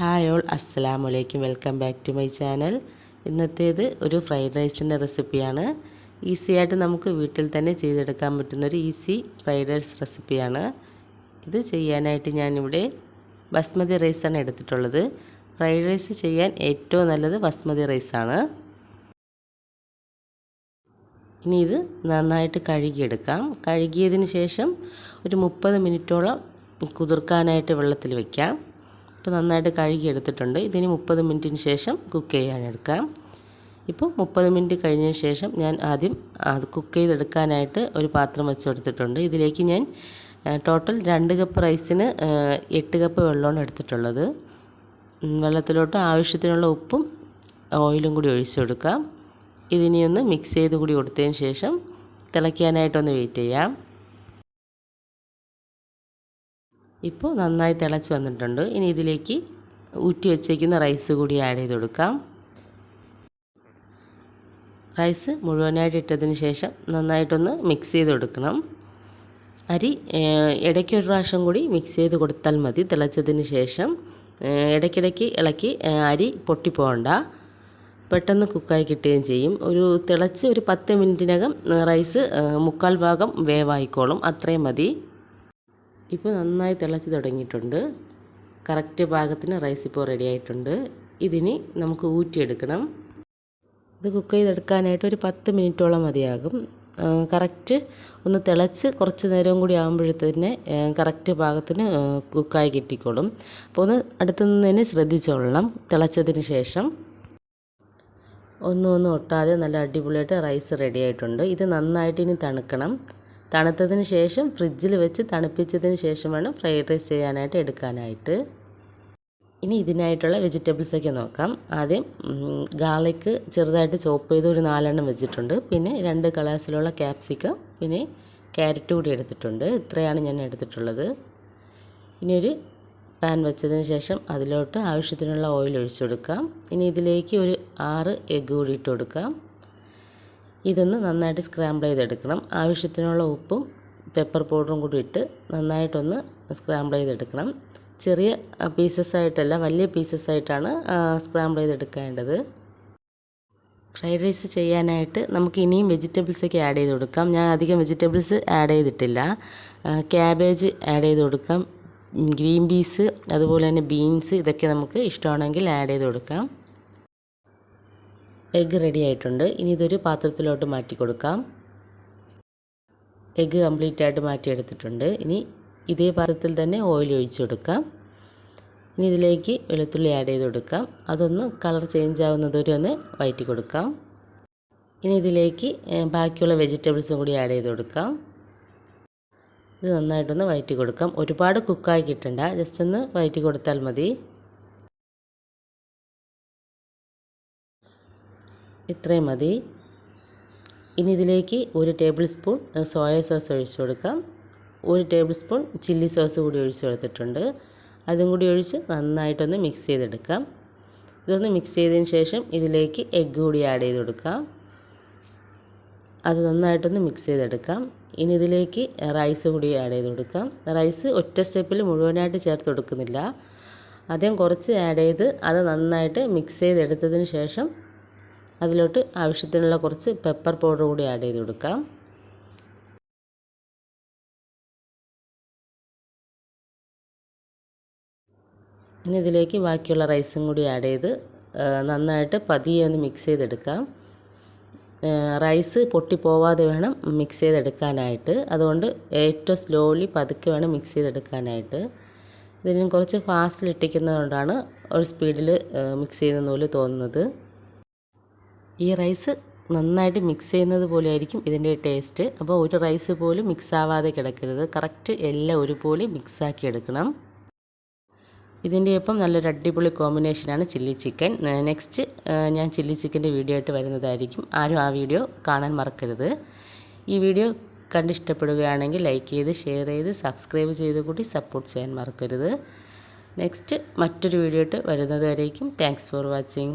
Hi all അസ്സലാമു അലൈക്കും. Welcome back to my channel. ഇന്നത്തേത് ഒരു ഫ്രൈഡ് റൈസിന്റെ റെസിപ്പിയാണ്. ഈസി ആയിട്ട് നമുക്ക് വീട്ടിൽ തന്നെ ചെയ്തെടുക്കാൻ പറ്റുന്നൊരു ഈസി ഫ്രൈഡ് റൈസ് റെസിപ്പിയാണ്. ഇത് ചെയ്യാനായിട്ട് ഞാനിവിടെ ബസ്മതി റൈസാണ് എടുത്തിട്ടുള്ളത്. ഫ്രൈഡ് റൈസ് ചെയ്യാൻ ഏറ്റവും നല്ലത് ബസ്മതി റൈസാണ്. ഇനി ഇത് നന്നായിട്ട് കഴുകിയെടുക്കാം. കഴുകിയതിന് ശേഷം ഒരു മുപ്പത് മിനിറ്റോളം കുതിർക്കാനായിട്ട് വെള്ളത്തിൽ വെക്കാം. ഇപ്പോൾ നന്നായിട്ട് കഴുകി എടുത്തിട്ടുണ്ട്. ഇതിന് മുപ്പത് മിനിറ്റിന് ശേഷം കുക്ക് ചെയ്യാൻ എടുക്കാം. ഇപ്പോൾ മുപ്പത് മിനിറ്റ് കഴിഞ്ഞ ശേഷം ഞാൻ ആദ്യം അത് കുക്ക് ചെയ്തെടുക്കാനായിട്ട് ഒരു പാത്രം വെച്ച് കൊടുത്തിട്ടുണ്ട് ഇതിലേക്ക് ഞാൻ ടോട്ടൽ രണ്ട് കപ്പ് റൈസിന് എട്ട് കപ്പ് വെള്ളമാണ് എടുത്തിട്ടുള്ളത്. വെള്ളത്തിലോട്ട് ആവശ്യത്തിനുള്ള ഉപ്പും ഓയിലും കൂടി ഒഴിച്ചു കൊടുക്കാം ഇതിനെ ഒന്ന് മിക്സ് ചെയ്ത് കൂടി കൊടുത്തതിന് ശേഷം തിളയ്ക്കാനായിട്ടൊന്ന് വെയിറ്റ് ചെയ്യാം. ഇപ്പോൾ നന്നായി തിളച്ച് വന്നിട്ടുണ്ട്. ഇനി ഇതിലേക്ക് ഊറ്റി വെച്ചേക്കുന്ന റൈസ് കൂടി ആഡ് ചെയ്ത് കൊടുക്കാം. റൈസ് മുഴുവനായിട്ട് ഇട്ടതിന് ശേഷം നന്നായിട്ടൊന്ന് മിക്സ് ചെയ്ത് കൊടുക്കണം. അരി ഇടയ്ക്ക് ഒരു പ്രാവശ്യം കൂടി മിക്സ് ചെയ്ത് കൊടുത്താൽ മതി. തിളച്ചതിന് ശേഷം ഇടയ്ക്കിടയ്ക്ക് ഇളക്കി അരി പൊട്ടിപ്പോകണ്ട പെട്ടെന്ന് കുക്കായി കിട്ടുകയും ചെയ്യും. ഒരു തിളച്ച് ഒരു പത്ത് മിനിറ്റിനകം റൈസ് മുക്കാൽ ഭാഗം വേവായിക്കോളും. അത്രയും മതി. ഇപ്പോൾ നന്നായി തിളച്ച് തുടങ്ങിയിട്ടുണ്ട്. കറക്റ്റ് പാകത്തിന് റൈസ് ഇപ്പോൾ റെഡി ആയിട്ടുണ്ട്. ഇതിനി നമുക്ക് ഊറ്റിയെടുക്കണം. ഇത് കുക്ക് ചെയ്തെടുക്കാനായിട്ട് ഒരു പത്ത് മിനിറ്റോളം മതിയാകും. കറക്റ്റ് ഒന്ന് തിളച്ച് കുറച്ച് നേരവും കൂടി ആകുമ്പോഴത്തേന് കറക്റ്റ് പാകത്തിന് കുക്കായി കിട്ടിക്കോളും. അപ്പോൾ ഒന്ന് അടുത്തു നിന്ന് തന്നെ ശ്രദ്ധിച്ചോളണം തിളച്ചതിന് ശേഷം. ഒന്നും ഒന്നും ഒട്ടാതെ നല്ല അടിപൊളിയായിട്ട് റൈസ് റെഡി ആയിട്ടുണ്ട്. ഇത് നന്നായിട്ട് ഇനി തണുക്കണം. തണുത്തതിന് ശേഷം ഫ്രിഡ്ജിൽ വെച്ച് തണുപ്പിച്ചതിന് ശേഷം വേണം ഫ്രൈഡ് റൈസ് ചെയ്യാനായിട്ട് എടുക്കാനായിട്ട്. ഇനി ഇതിനായിട്ടുള്ള വെജിറ്റബിൾസൊക്കെ നോക്കാം. ആദ്യം ഗാർലിക്ക് ചെറുതായിട്ട് ചോപ്പ് ചെയ്ത് ഒരു നാലെണ്ണം വെച്ചിട്ടുണ്ട്. പിന്നെ രണ്ട് കളേഴ്സിലുള്ള ക്യാപ്സിക്കം പിന്നെ ക്യാരറ്റ് കൂടി എടുത്തിട്ടുണ്ട്. ഇത്രയാണ് ഞാൻ എടുത്തിട്ടുള്ളത്. ഇനി ഒരു പാൻ വെച്ചതിന് ശേഷം അതിലോട്ട് ആവശ്യത്തിനുള്ള ഓയിൽ ഒഴിച്ചു കൊടുക്കാം. ഇനി ഇതിലേക്ക് ഒരു ആറ് എഗ്ഗ് കൂടി ഇട്ട് കൊടുക്കാം. ഇതൊന്ന് നന്നായിട്ട് സ്ക്രാമ്പിൾ ചെയ്തെടുക്കണം. ആവശ്യത്തിനുള്ള ഉപ്പും പെപ്പർ പൗഡറും കൂടി ഇട്ട് നന്നായിട്ടൊന്ന് സ്ക്രാമ്പിൾ ചെയ്തെടുക്കണം. ചെറിയ പീസസ് ആയിട്ടല്ല വലിയ പീസസ് ആയിട്ടാണ് സ്ക്രാമ്പിൾ ചെയ്തെടുക്കേണ്ടത്. ഫ്രൈഡ് റൈസ് ചെയ്യാനായിട്ട് നമുക്ക് ഇനിയും വെജിറ്റബിൾസൊക്കെ ആഡ് ചെയ്ത് കൊടുക്കാം. ഞാൻ അധികം വെജിറ്റബിൾസ് ആഡ് ചെയ്തിട്ടില്ല. ക്യാബേജ് ആഡ് ചെയ്ത് കൊടുക്കാം. ഗ്രീൻ പീസ് അതുപോലെ തന്നെ ബീൻസ് ഇതൊക്കെ നമുക്ക് ഇഷ്ടമാണെങ്കിൽ ആഡ് ചെയ്ത് കൊടുക്കാം. എഗ്ഗ് റെഡി ആയിട്ടുണ്ട്. ഇനി ഇതൊരു പാത്രത്തിലോട്ട് മാറ്റി കൊടുക്കാം. എഗ്ഗ് കംപ്ലീറ്റ് ആയിട്ട് മാറ്റിയെടുത്തിട്ടുണ്ട് ഇനി ഇതേ പാത്രത്തിൽ തന്നെ ഓയിൽ ഒഴിച്ച് കൊടുക്കാം. ഇനി ഇതിലേക്ക് വെളുത്തുള്ളി ആഡ് ചെയ്ത് കൊടുക്കാം. അതൊന്ന് കളർ ചേഞ്ച് ആവുന്നത് വരെ ഒന്ന് വയറ്റി കൊടുക്കാം. ഇനി ഇതിലേക്ക് ബാക്കിയുള്ള വെജിറ്റബിൾസും കൂടി ആഡ് ചെയ്ത് കൊടുക്കാം. ഇത് നന്നായിട്ടൊന്ന് വയറ്റി കൊടുക്കാം. ഒരുപാട് കുക്കായി കിട്ടണ്ട. ജസ്റ്റ് ഒന്ന് വയറ്റി കൊടുത്താൽ മതി. ഇത്രയും മതി. ഇനി ഇതിലേക്ക് ഒരു ടേബിൾ സ്പൂൺ സോയ സോസ് ഒഴിച്ചു കൊടുക്കാം. ഒരു ടേബിൾ സ്പൂൺ ചില്ലി സോസ് കൂടി ഒഴിച്ച് കൊടുത്തിട്ടുണ്ട്. അതും കൂടി ഒഴിച്ച് നന്നായിട്ടൊന്ന് മിക്സ് ചെയ്തെടുക്കാം. ഇതൊന്ന് മിക്സ് ചെയ്തതിന് ശേഷം ഇതിലേക്ക് എഗ്ഗ് കൂടി ആഡ് ചെയ്ത് കൊടുക്കാം. അത് നന്നായിട്ടൊന്ന് മിക്സ് ചെയ്തെടുക്കാം. ഇനി ഇതിലേക്ക് റൈസ് കൂടി ആഡ് ചെയ്ത് കൊടുക്കാം. റൈസ് ഒറ്റ സ്റ്റെപ്പിൽ മുഴുവനായിട്ട് ചേർത്ത് കൊടുക്കുന്നില്ല. ആദ്യം കുറച്ച് ആഡ് ചെയ്ത് അത് നന്നായിട്ട് മിക്സ് ചെയ്തെടുത്തതിന് ശേഷം അതിലോട്ട് ആവശ്യത്തിനുള്ള കുറച്ച് പെപ്പർ പൗഡർ കൂടി ആഡ് ചെയ്ത് കൊടുക്കാം. ഇനി ഇതിലേക്ക് ബാക്കിയുള്ള റൈസും കൂടി ആഡ് ചെയ്ത് നന്നായിട്ട് പതിയെ ഒന്ന് മിക്സ് ചെയ്തെടുക്കാം. റൈസ് പൊട്ടിപ്പോവാതെ വേണം മിക്സ് ചെയ്തെടുക്കാനായിട്ട്. അതുകൊണ്ട് ഏറ്റവും സ്ലോലി പതുക്കെ വേണം മിക്സ് ചെയ്തെടുക്കാനായിട്ട്. ഇതിന് കുറച്ച് ഫാസ്റ്റിൽ ഇട്ടിക്കുന്നതുകൊണ്ടാണ് ഒരു സ്പീഡിൽ മിക്സ് ചെയ്യുന്ന പോലെ തോന്നുന്നത്. ഈ റൈസ് നന്നായിട്ട് മിക്സ് ചെയ്യുന്നത് പോലെ ആയിരിക്കും ഇതിന്റെ ടേസ്റ്റ് അപ്പോൾ ഒരു റൈസ് പോലും മിക്സ് ആവാതെ കിടക്കരുത്. കറക്റ്റ് എല്ലാം ഒരുപോലെ മിക്സാക്കി എടുക്കണം. ഇതിന്റെ ഒപ്പം നല്ലൊരു അടിപൊളി കോമ്പിനേഷനാണ് ചില്ലി ചിക്കൻ നെക്സ്റ്റ് ഞാൻ ചില്ലി ചിക്കന്റെ വീഡിയോ ആയിട്ട് വരുന്നതായിരിക്കും. ആരും ആ വീഡിയോ കാണാൻ മറക്കരുത്. ഈ വീഡിയോ കണ്ടിഷ്ടപ്പെടുകയാണെങ്കിൽ ലൈക്ക് ചെയ്ത് ഷെയർ ചെയ്ത് സബ്സ്ക്രൈബ് ചെയ്ത് കൂടി സപ്പോർട്ട് ചെയ്യാൻ മറക്കരുത്. നെക്സ്റ്റ് മറ്റൊരു വീഡിയോ ആയിട്ട് വരുന്നതുവരേക്കും. Thanks for watching